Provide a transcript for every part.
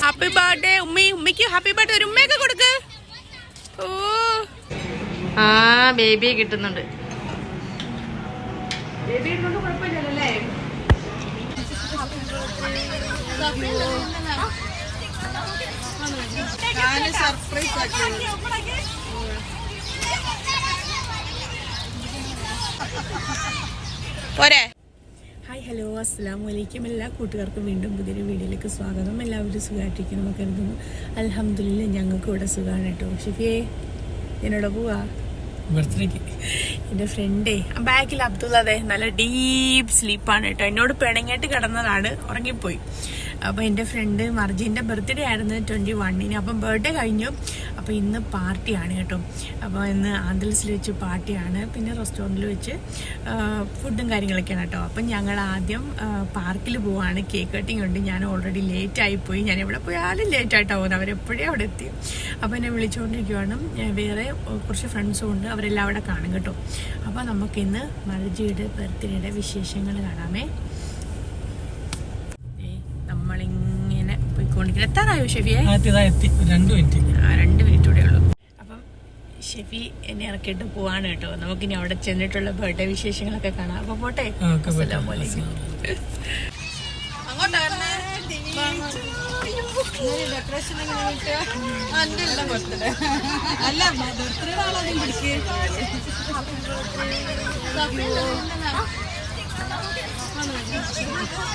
Happy birthday ഉമ്മി ഉമ്മിക്ക് happy birthday ഒരു ഉമ്മയൊക്കെ കൊടുക്ക്. ഓ. ആ ബേബി കിട്ടുന്നുണ്ട്. സർപ്രൈസ് ആക്കി. പോരെ. ഹായ് ഹലോ അസ്സാം വലൈക്കും എല്ലാ കൂട്ടുകാർക്കും വീണ്ടും പുതിയൊരു വീഡിയോയിലേക്ക് സ്വാഗതം. എല്ലാവരും സുഖമായിട്ടിരിക്കുന്നു നമുക്ക് കരുതുന്നു. അലഹമ്മദില്ല ഞങ്ങൾക്ക് ഇവിടെ സുഖമാണ് കേട്ടോ. ഷിഫിയെ എന്നോട് പോവാ. എന്റെ ഫ്രണ്ടേ ആ ബാക്കിൽ അബ്ദുള്ള അതെ നല്ല ഡീപ്പ് സ്ലീപ്പാണ് കേട്ടോ. എന്നോട് പിണങ്ങിയിട്ട് കിടന്നതാണ്. ഉറങ്ങിപ്പോയി. അപ്പോൾ എന്റെ ഫ്രണ്ട് മർജിന്റെ ബർത്ത്ഡേ ആയിരുന്നു ട്വന്റി വണ്ണിന് അപ്പം ബർത്ത്ഡേ കഴിഞ്ഞു. അപ്പോൾ ഇന്ന് പാർട്ടിയാണ് കേട്ടോ. അപ്പോൾ ഇന്ന് ആന്തൽസിൽ വെച്ച് പാർട്ടിയാണ് പിന്നെ റെസ്റ്റോറന്റിൽ വെച്ച് ഫുഡും കാര്യങ്ങളൊക്കെയാണ് കേട്ടോ. അപ്പം ഞങ്ങൾ ആദ്യം പാർക്കിൽ പോവാണ്. കേക്ക് കട്ടിങ് ഉണ്ട്. ഞാൻ ഓൾറെഡി ലേറ്റ് ആയി പോയി. ഞാൻ എവിടെ പോയാലും ലേറ്റ് ആയിട്ടാണ് പോകുന്നത്. അവരെപ്പോഴേ അവിടെ എത്തി? അപ്പോൾ എന്നെ വിളിച്ചുകൊണ്ടിരിക്കുവാണ് വേറെ കുറച്ച് ഫ്രണ്ട്സും ഉണ്ട്. അവരെല്ലാം അവിടെ കാണും കേട്ടോ. അപ്പോൾ നമുക്കിന്ന് മർജിയുടെ ബർത്ത്ഡേയുടെ വിശേഷങ്ങൾ കാണാമേ. പോയിക്കൊണ്ടിരിക്കുന്നത് എത്താറായോ ഷെഫിയെ രണ്ട് മിനിറ്റ്. ആ രണ്ട് മിനിറ്റ് കൂടെ ഉള്ളൂ. അപ്പം ഷെഫി എന്നെ ഇറക്കിയിട്ട് പോവാണ് കേട്ടോ. നമുക്കിനി അവിടെ ചെന്നിട്ടുള്ള ബർത്ത്ഡേ വിശേഷങ്ങളൊക്കെ കാണാം. അപ്പൊ പോട്ടെ. ആ, അസ്സലാമു അലൈക്കും. അങ്ങോട്ടാ വരണേ ഡെക്കറേഷൻ അല്ല ബർത്ത്ഡേ ആളാദ്യം പിടിക്ക്.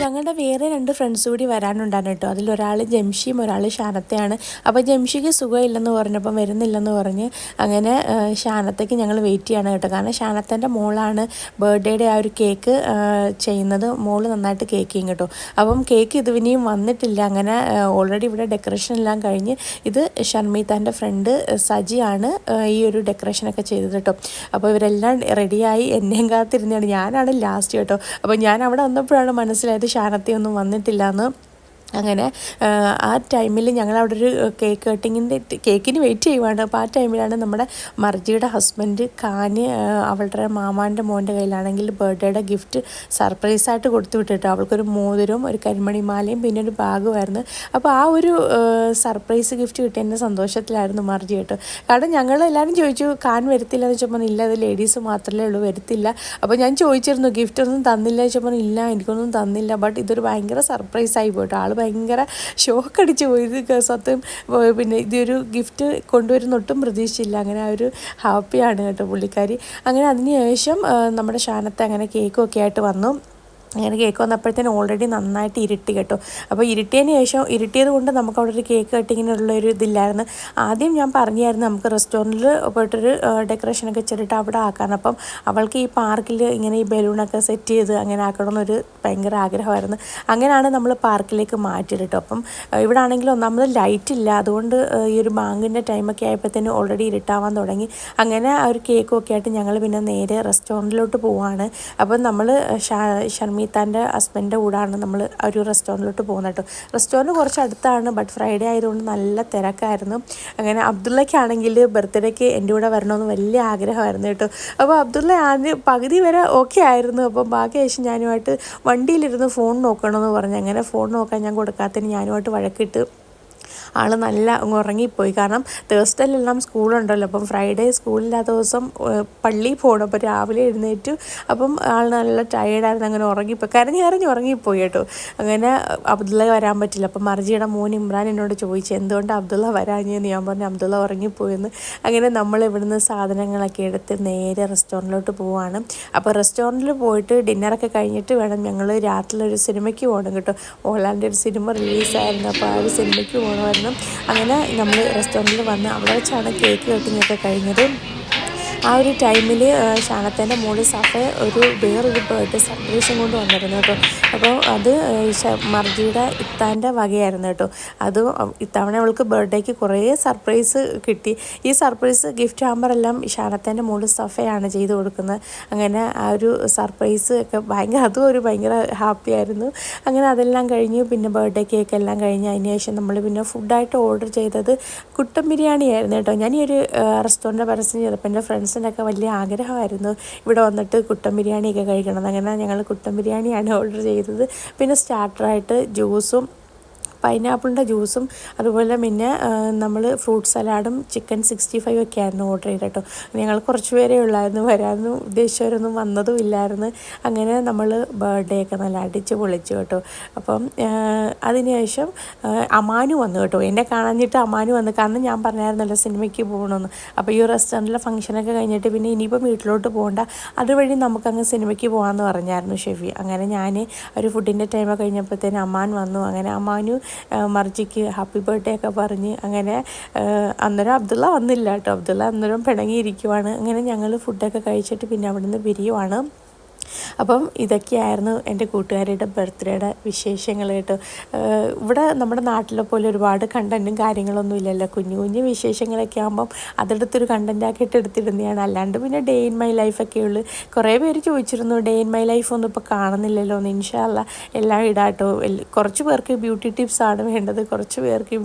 ഞങ്ങളുടെ വേറെ രണ്ട് ഫ്രണ്ട്സ് കൂടി വരാനുണ്ടായിരുന്നു കേട്ടോ. അതിലൊരാൾ ജംഷിയും ഒരാൾ ഷാനത്തെയാണ്. അപ്പോൾ ജംഷിക്ക് സുഖമില്ലെന്ന് പറഞ്ഞപ്പം വരുന്നില്ലെന്ന് പറഞ്ഞ് അങ്ങനെ ഷാനത്തേക്ക് ഞങ്ങൾ വെയിറ്റ് ചെയ്യാണ് കേട്ടോ. കാരണം ഷാനത്തേന്റെ മോളാണ് ബർത്ത്ഡേയുടെ ആ ഒരു കേക്ക് ചെയ്യുന്നത്. മോൾ നന്നായിട്ട് കേക്ക് ചെയ്യും കേട്ടോ. അപ്പം കേക്ക് ഇത് ഇനിയും വന്നിട്ടില്ല. അങ്ങനെ ഓൾറെഡി ഇവിടെ ഡെക്കറേഷൻ എല്ലാം കഴിഞ്ഞ് ഇത് ഷർമീത്താന്റെ ഫ്രണ്ട് സജിയാണ് ഈ ഒരു ഡെക്കറേഷനൊക്കെ ചെയ്തത് കേട്ടോ. അപ്പോൾ ഇവരെല്ലാം റെഡിയായി എന്നെയും കാത്തിരുന്നാണ് ഞാനാണ് ലാസ്റ്റ് കേട്ടോ അപ്പോൾ ഞാൻ അവിടെ വന്നപ്പോഴാണ് മനസ്സിലായത് ഷാനത്തി ഒന്നും വന്നിട്ടില്ല എന്ന് അങ്ങനെ ആ, ടൈമിൽ ഞങ്ങൾ അവിടെ ഒരു കേക്ക് കട്ടിങ്ങിന്റെ കേക്കിന് വെയിറ്റ് ചെയ്യുവാണ്. അപ്പോൾ ആ ടൈമിലാണ് നമ്മുടെ മർജിയുടെ ഹസ്ബൻഡ് കാന് അവളുടെ മാമാന്റെ മോന്റെ കയ്യിലാണെങ്കിൽ ബർത്ത്ഡേയുടെ ഗിഫ്റ്റ് സർപ്രൈസായിട്ട് കൊടുത്തു വിട്ടിട്ട് അവൾക്കൊരു മോതിരവും ഒരു കരിമണിമാലയും പിന്നെ ഒരു ബാഗുമായിരുന്നു അപ്പോൾ ആ ഒരു സർപ്രൈസ് ഗിഫ്റ്റ് കിട്ടിയതിന്റെ സന്തോഷത്തിലായിരുന്നു മർജി കേട്ടോ. കാരണം ഞങ്ങൾ എല്ലാവരും ചോദിച്ചു കാൻ വരത്തില്ല എന്ന് വെച്ചപ്പോൾ ഇല്ല അത് ലേഡീസ് മാത്രമേ ഉള്ളൂ വരത്തില്ല. അപ്പോൾ ഞാൻ ചോദിച്ചിരുന്നു ഗിഫ്റ്റ് ഒന്നും തന്നില്ല എന്ന് വെച്ചപ്പോൾ ഇല്ല എനിക്കൊന്നും തന്നില്ല. ബട്ട് ഇതൊരു ഭയങ്കര സർപ്രൈസായി പോയിട്ട്. ആൾ ഭയങ്കര ഷോക്ക് അടിച്ച് പോയി സത്യം. പിന്നെ ഇതൊരു ഗിഫ്റ്റ് കൊണ്ടുവരുന്ന ഒട്ടും പ്രതീക്ഷിച്ചില്ല. അങ്ങനെ ആ ഒരു ഹാപ്പിയാണ് കേട്ടോ പുള്ളിക്കാരി. അങ്ങനെ അതിനുശേഷം നമ്മുടെ ഷാനത്തെ അങ്ങനെ കേക്കും ഒക്കെ ആയിട്ട് വന്നു. അങ്ങനെ കേക്ക് വന്നപ്പോഴത്തേനും ഓൾറെഡി നന്നായിട്ട് ഇരുട്ടി കേട്ടോ. അപ്പോൾ ഇരുട്ടിയതിന് ശേഷം ഇരുട്ടിയത് കൊണ്ട് നമുക്ക് അവിടെ ഒരു കേക്ക് കട്ടിങ്ങിനുള്ള ഒരു ഇതില്ലായിരുന്നു. ആദ്യം ഞാൻ പറഞ്ഞായിരുന്നു നമുക്ക് റെസ്റ്റോറന്റിൽ പോയിട്ടൊരു ഡെക്കറേഷനൊക്കെ ചെയ്തിട്ട് അവിടെ ആക്കാൻ അപ്പം അവൾക്ക് ഈ പാർക്കിൽ ഇങ്ങനെ ഈ ബലൂണൊക്കെ സെറ്റ് ചെയ്ത് അങ്ങനെ ആക്കണമെന്നൊരു ഭയങ്കര ആഗ്രഹമായിരുന്നു. അങ്ങനെയാണ് നമ്മൾ പാർക്കിലേക്ക് മാറ്റിയത് കേട്ടോ. അപ്പം ഇവിടെ ആണെങ്കിൽ ഒന്നാമത് ലൈറ്റ് ഇല്ല. അതുകൊണ്ട് ഈ ഒരു ബാങ്കിന്റെ ടൈമൊക്കെ ആയപ്പോഴത്തേനും ഓൾറെഡി ഇരുട്ടാവാൻ തുടങ്ങി. അങ്ങനെ ആ ഒരു കേക്കൊക്കെ ആയിട്ട് ഞങ്ങൾ പിന്നെ നേരെ റെസ്റ്റോറന്റിലോട്ട് പോവാണ്. അപ്പം നമ്മൾ ഷർമീത്താന്റെ ഹസ്ബൻഡിന്റെ കൂടാണ് നമ്മൾ ഒരു റെസ്റ്റോറന്റിലോട്ട് പോകുന്നത് കേട്ടോ. റെസ്റ്റോറന്റ് കുറച്ച് അടുത്താണ് ബട്ട് ഫ്രൈഡേ ആയതുകൊണ്ട് നല്ല തിരക്കായിരുന്നു. അങ്ങനെ അബ്ദുള്ളയ്ക്കാണെങ്കിൽ ബർത്ത്ഡേക്ക് എന്റെ കൂടെ വരണമെന്ന് വലിയ ആഗ്രഹമായിരുന്നു കേട്ടോ. അപ്പോൾ അബ്ദുള്ള ആദ്യം പകുതി വരെ ഓക്കെ ആയിരുന്നു. അപ്പം ബാക്കി ശേഷം ഞാനുമായിട്ട് വണ്ടിയിലിരുന്ന് ഫോൺ നോക്കണമെന്ന് പറഞ്ഞു അങ്ങനെ ഫോൺ നോക്കാൻ ഞാൻ കൊടുക്കാത്തതിന് ഞാനുമായിട്ട് വഴക്കിട്ട് ആൾ നല്ല ഉറങ്ങിപ്പോയി. കാരണം തേഴ്സ്ഡേയിലെല്ലാം സ്കൂളുണ്ടല്ലോ. അപ്പം ഫ്രൈഡേ സ്കൂളില്ലാത്ത ദിവസം പള്ളിയിൽ പോകണം അപ്പോൾ രാവിലെ എഴുന്നേറ്റു. അപ്പം ആൾ നല്ല ടയേർഡായിരുന്നു അങ്ങനെ ഉറങ്ങിപ്പോയി. കരഞ്ഞ് കരഞ്ഞ് ഉറങ്ങിപ്പോയി കേട്ടോ. അങ്ങനെ അബ്ദുള്ള വരാൻ പറ്റില്ല. അപ്പം മർജിയുടെ മോൻ ഇമ്രാൻ എന്നോട് ചോദിച്ചു എന്തുകൊണ്ട് അബ്ദുള്ള വരാഞ്ഞെന്ന് ഞാൻ പറഞ്ഞു അബ്ദുള്ള ഉറങ്ങിപ്പോയെന്ന്. അങ്ങനെ നമ്മൾ ഇവിടുന്ന് സാധനങ്ങളൊക്കെ എടുത്ത് നേരെ റെസ്റ്റോറന്റിലോട്ട് പോവാണ്. അപ്പോൾ റെസ്റ്റോറന്റിൽ പോയിട്ട് ഡിന്നറൊക്കെ കഴിഞ്ഞിട്ട് വേണം ഞങ്ങൾ രാത്രി ഒരു സിനിമയ്ക്ക് പോകണം കേട്ടോ. മോഹൻലാലിന്റെ ഒരു സിനിമ റിലീസായിരുന്നു. അപ്പോൾ ആ ഒരു സിനിമയ്ക്ക് പോകണമായിരുന്നു അങ്ങനെ നമ്മൾ റെസ്റ്റോറന്റിൽ വന്ന് അവിടെ വെച്ചാണ് കേക്ക് കട്ടിങ്ങൊക്കെ കഴിഞ്ഞത്. ആ ഒരു ടൈമിൽ ശാനത്തേന്റെ മോൾ സഫ ഒരു വേറൊരു ബർത്ത്ഡേ സർപ്രൈസും കൊണ്ട് വന്നിരുന്നു കേട്ടോ. അപ്പോൾ അത് മർജിയുടെ ഇത്താന്റെ വകയായിരുന്നു കേട്ടോ. അത് ഇത്തവണ അവൾക്ക് ബർത്ത്ഡേക്ക് കുറേ സർപ്രൈസ് കിട്ടി. ഈ സർപ്രൈസ് ഗിഫ്റ്റ് ഹാമ്പറെല്ലാം ശാനത്തേന്റെ മോൾ സഫയാണ് ചെയ്ത് കൊടുക്കുന്നത്. അങ്ങനെ ആ ഒരു സർപ്രൈസ് ഒക്കെ ഭയങ്കര അതും ഒരു ഭയങ്കര ഹാപ്പി ആയിരുന്നു. അങ്ങനെ അതെല്ലാം കഴിഞ്ഞു പിന്നെ ബർത്ത്ഡേ കേക്ക് എല്ലാം കഴിഞ്ഞ് അതിന് ശേഷം നമ്മൾ പിന്നെ ഫുഡായിട്ട് ഓർഡർ ചെയ്തത് കുട്ടൻ ബിരിയാണി ആയിരുന്നു കേട്ടോ. ഞാൻ ഈ ഒരു റെസ്റ്റോറന്റ് പരസ്യം ചെയ്തപ്പോൾ എന്റെ ഫ്രണ്ട്സിന്റെ ഒക്കെ വലിയ ആഗ്രഹമായിരുന്നു. ഇവിടെ വന്നിട്ട് കുട്ടൻ ബിരിയാണിയൊക്കെ കഴിക്കണം അങ്ങനെ ഞങ്ങൾ കുട്ടൻ ബിരിയാണിയാണ് ഓർഡർ ചെയ്തത്. പിന്നെ സ്റ്റാർട്ടറായിട്ട് ജ്യൂസും പൈനാപ്പിളിന്റെ ജ്യൂസും അതുപോലെ പിന്നെ നമ്മൾ ഫ്രൂട്ട് സലാഡും ചിക്കൻ സിക്സ്റ്റി ഫൈവ് ഒക്കെ ആയിരുന്നു ഓർഡർ ചെയ്തത് കേട്ടോ ഞങ്ങൾ കുറച്ച് പേരേ ഉള്ളായിരുന്നു വരാമെന്ന് ഉദ്ദേശിച്ചവരൊന്നും വന്നതും ഇല്ലായിരുന്നു. അങ്ങനെ നമ്മൾ ബർത്ത്ഡേ ഒക്കെ നല്ല അടിച്ച് പൊളിച്ചു കേട്ടോ. അപ്പം അതിനുശേഷം അമാനു വന്നു കേട്ടോ. എന്നെ കാണാഞ്ഞിട്ട് അമാനു വന്നു. കാരണം ഞാൻ പറഞ്ഞായിരുന്നല്ലോ സിനിമയ്ക്ക് പോകണമെന്ന് അപ്പോൾ ഈ റെസ്റ്റോറന്റിലെ ഫംഗ്ഷനൊക്കെ കഴിഞ്ഞിട്ട് പിന്നെ ഇനിയിപ്പോൾ വീട്ടിലോട്ട് പോകണ്ട. അതുവഴി നമുക്കങ്ങ് സിനിമയ്ക്ക് പോകാമെന്ന് പറഞ്ഞായിരുന്നു ഷെഫി. അങ്ങനെ ഞാൻ ഒരു ഫുഡിന്റെ ടൈമൊക്കെ കഴിഞ്ഞപ്പോഴത്തേന് അമ്മാൻ വന്നു. അങ്ങനെ അമ്മാനു മർജിക്ക് ഹാപ്പി ബർത്ത്ഡേ ഒക്കെ പറഞ്ഞ് അങ്ങനെ അന്നേരം അബ്ദുള്ള വന്നില്ല കേട്ടോ. അബ്ദുള്ള അന്നേരം പിണങ്ങിയിരിക്കുവാണ്. അങ്ങനെ ഞങ്ങൾ ഫുഡൊക്കെ കഴിച്ചിട്ട് പിന്നെ അവിടുന്ന് പിരിയുവാണ്. അപ്പം ഇതൊക്കെയായിരുന്നു എന്റെ കൂട്ടുകാരുടെ ബർത്ത്ഡേയുടെ വിശേഷങ്ങൾ കേട്ടോ ഇവിടെ നമ്മുടെ നാട്ടിലെ പോലെ ഒരുപാട് കണ്ടന്റും കാര്യങ്ങളൊന്നും ഇല്ലല്ലോ. കുഞ്ഞു കുഞ്ഞു വിശേഷങ്ങളൊക്കെ ആകുമ്പം അതെടുത്തൊരു കണ്ടന്റാക്കിയിട്ട് എടുത്തിടുന്നതാണ്. അല്ലാണ്ട് പിന്നെ ഡേ ഇൻ മൈ ലൈഫൊക്കെ ഉള്ളു. കുറേ പേര് ചോദിച്ചിരുന്നു ഡേ ഇൻ മൈ ലൈഫ് ഒന്നും ഇപ്പോൾ കാണുന്നില്ലല്ലോ എന്ന്. ഇൻഷാല്ല എല്ലാം ഇടാട്ടോ. കുറച്ച് പേർക്ക് ബ്യൂട്ടി ടിപ്സ് ആണ് വേണ്ടത്. കുറച്ച് പേർക്ക്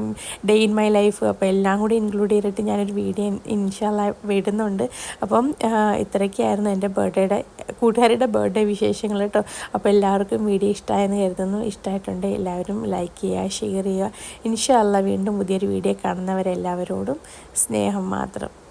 ഡേ ഇൻ മൈ ലൈഫ് അപ്പോൾ എല്ലാം കൂടി ഇൻക്ലൂഡ് ചെയ്തിട്ട് ഞാനൊരു വീഡിയോ ഇൻഷാല്ല വിടുന്നുണ്ട്. അപ്പം ഇത്രയൊക്കെയായിരുന്നു എന്റെ ബർത്ത്ഡേയുടെ കൂട്ടുകാരുടെ ബർത്ത്ഡേ വിശേഷങ്ങൾ കേട്ടോ. അപ്പോൾ എല്ലാവർക്കും വീഡിയോ ഇഷ്ടമായെന്ന് കരുതുന്നു. ഇഷ്ടമായിട്ടുണ്ട് എല്ലാവരും ലൈക്ക് ചെയ്യുക ഷെയർ ചെയ്യുക. ഇൻഷാല്ല വീണ്ടും പുതിയൊരു വീഡിയോ കാണുന്നവരെല്ലാവരോടും സ്നേഹം മാത്രം.